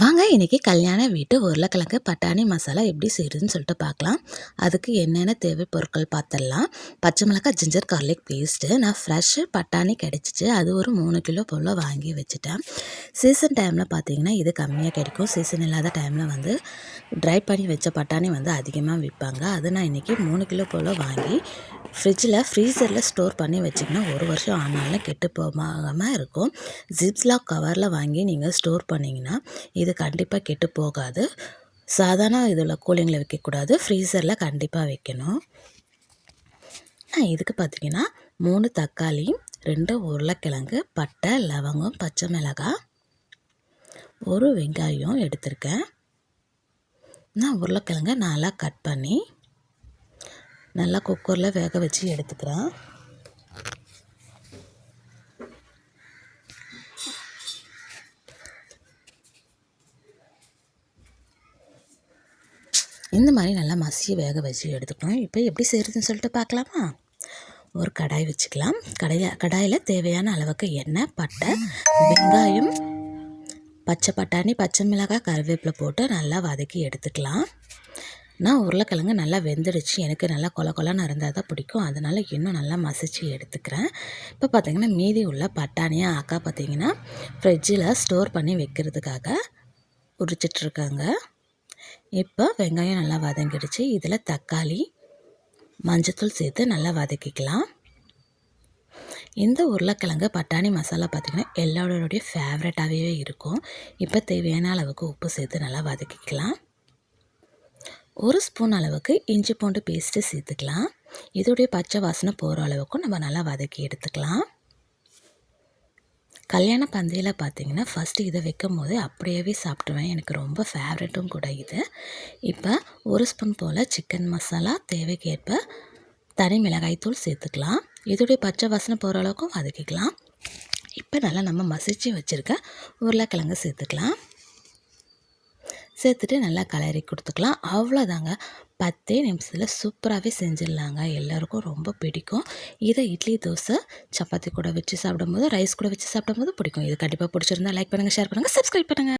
வாங்க இன்றைக்கி கல்யாண வீட்டு உருளைக்கிழங்கு பட்டாணி மசாலா எப்படி செய்யுதுன்னு சொல்லிட்டு பார்க்கலாம். அதுக்கு என்னென்ன தேவை பொருட்கள் பார்த்துடலாம். பச்சை மிளகாய் ஜிஞ்சர் கார்லிக் பேஸ்ட்டு நான் ஃப்ரெஷ்ஷு பட்டாணி கிடச்சிச்சு. அது ஒரு மூணு கிலோ போல் வாங்கி வச்சுட்டேன். சீசன் டைமில் பார்த்தீங்கன்னா இது கம்மியாக கிடைக்கும். சீசன் இல்லாத டைமில் வந்து ட்ரை பண்ணி வச்ச பட்டாணி வந்து அதிகமாக விற்பாங்க. அது நான் இன்றைக்கி மூணு கிலோ போல் வாங்கி ஃப்ரிட்ஜில் ஃப்ரீசரில் ஸ்டோர் பண்ணி வச்சிங்கன்னா ஒரு வருஷம் ஆனாலும் கெட்டு போகாமல் இருக்கும். ஜிப்ஸ்லாக் கவரில் வாங்கி நீங்கள் ஸ்டோர் பண்ணிங்கன்னா இது கண்டிப்பாக கெட்டு போகாது. சாதாரண இதில் கூலிங்கில் வைக்கக்கூடாது. ஃப்ரீசரில் கண்டிப்பாக வைக்கணும். இதுக்கு பார்த்திங்கன்னா மூணு தக்காளி ரெண்டு உருளைக்கிழங்கு பட்டை லவங்கம் பச்சை மிளகாய் ஒரு வெங்காயம் எடுத்திருக்கேன். நான் உருளைக்கிழங்க நல்லா கட் பண்ணி நல்லா குக்கரில் வேக வச்சு எடுத்துக்கிறேன். இந்த மாதிரி நல்லா மசிய வேக வச்சு எடுத்துக்கலாம் இப்போ எப்படி செய்கிறதுன்னு சொல்லிட்டு பார்க்கலாமா? ஒரு கடாய் வச்சுக்கலாம். கடையில் கடாயில் தேவையான அளவுக்கு எண்ணெய் பட்டை வெங்காயம் பச்சை பட்டாணி பச்சை மிளகாய் கருவேப்பிலை போட்டு நல்லா வதக்கி எடுத்துக்கலாம். நான் உருளைக்கிழங்கு நல்லா வெந்துடுச்சு. எனக்கு நல்லா கொல கொலன்னு இருந்தால் தான் பிடிக்கும். அதனால் இன்னும் நல்லா மசிச்சு எடுத்துக்கிறேன். இப்போ பார்த்திங்கன்னா மீதி உள்ள பட்டாணியாக ஆக்கா பார்த்திங்கன்னா ஃப்ரிட்ஜில் ஸ்டோர் பண்ணி வைக்கிறதுக்காக உரிச்சிட்ருக்காங்க இப்போ வெங்காயம் நல்லா வதங்கிடுச்சு இதில் தக்காளி மஞ்சத்தூள் சேர்த்து நல்லா வதக்கிக்கலாம். இந்த உருளைக்கிழங்கு பட்டாணி மசாலா பார்த்திங்கன்னா எல்லாரோடைய ஃபேவரட்டாகவே இருக்கும். இப்போ தேவையான அளவுக்கு உப்பு சேர்த்து நல்லா வதக்கிக்கலாம். ஒரு ஸ்பூன் அளவுக்கு இஞ்சி பூண்டு பேஸ்ட்டு சேர்த்துக்கலாம். இதோடைய பச்சை வாசனை போகிற அளவுக்கும் நம்ம நல்லா வதக்கி எடுத்துக்கலாம். கல்யாண பந்தியில் பார்த்தீங்கன்னா ஃபஸ்ட்டு இதை வைக்கும் போது அப்படியே சாப்பிடுவேன் எனக்கு ரொம்ப ஃபேவரெட்டும் கூட இது. இப்போ ஒரு ஸ்பூன் போல் சிக்கன் மசாலா தேவைக்கேற்ப தனி மிளகாய்த்தூள் சேர்த்துக்கலாம். இதோடைய பச்சை வாசனை போகிற அளவுக்கும் வதக்கிக்கலாம். இப்போ நல்லா நம்ம மசிச்சு வச்சுருக்க உருளைக்கிழங்கு சேர்த்துக்கலாம். சேர்த்துட்டு நல்லா கலரி கொடுத்துக்கலாம். அவ்வளோதாங்க பத்தே நிமிஷத்தில் சூப்பராகவே செஞ்சிடலாங்க. எல்லாருக்கும் ரொம்ப பிடிக்கும். இதை இட்லி தோசை சப்பாத்தி கூட வச்சு சாப்பிடும்போது ரைஸ் கூட வச்சு சாப்பிடும்போது பிடிக்கும். இது கண்டிப்பாக பிடிச்சிருந்தா லைக் பண்ணுங்கள் ஷேர் பண்ணுங்கள் சப்ஸ்கிரைப் பண்ணுங்கள்